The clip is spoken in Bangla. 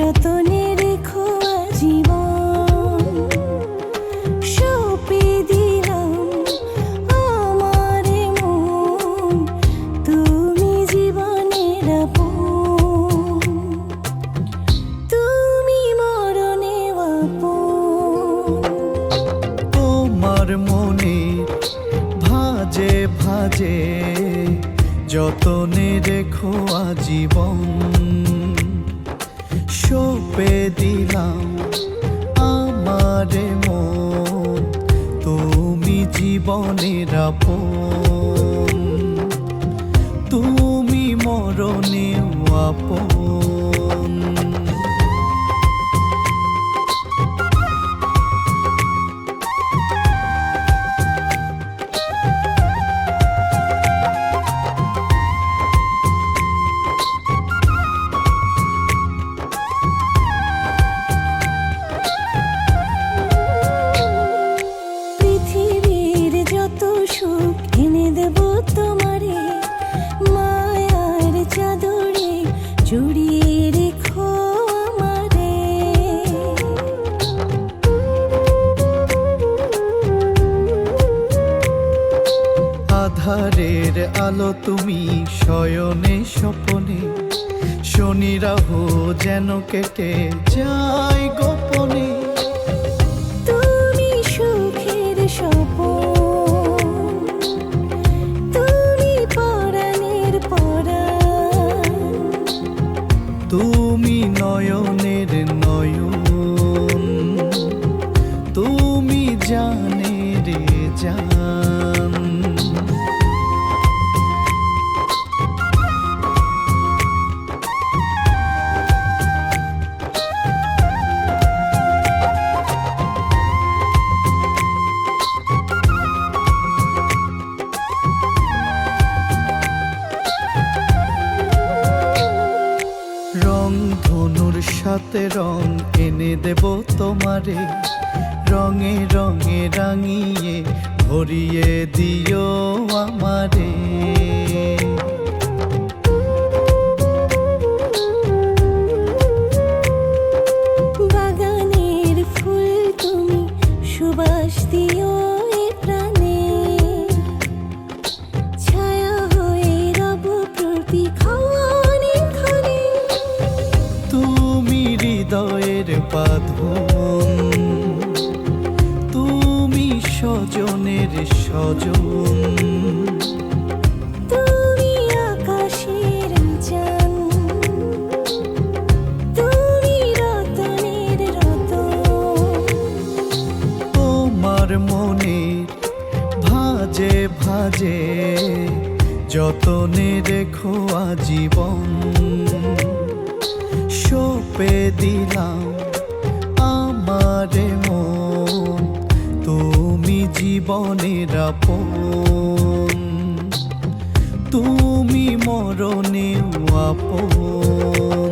যতনে রেখো জীবন সপে দিলাম আমার তুমি জীবনের আপন, তুমি মরণে তোমার মনে ভাজে ভাজে যতনে রেখো আজীবন সপে দিলাম আমারে মন। তুমি জীবনের আপন। তুমি মরণে আপন। আধারের আলো তুমি শয়নে স্বপনে। শনি রাহু যেন কেটে যায় গোপনে। তুমি সুখের স্বপন। তুমি নয়নের নয়ন। তুমি জানে রে জান। সাথে রং এনে দেব তোমারে। রঙে রঙে রাঙিয়ে ভরিয়ে দিও আমারে। স্বজনের স্বজন। তুমি আকাশের চান তুমি রতনের রতন তোমার মনে ভাজে ভাজে যতনে রেখো আজীবন। সপে দিলাম আমারে জীবনের আপন। তুমি মরণেও আপন।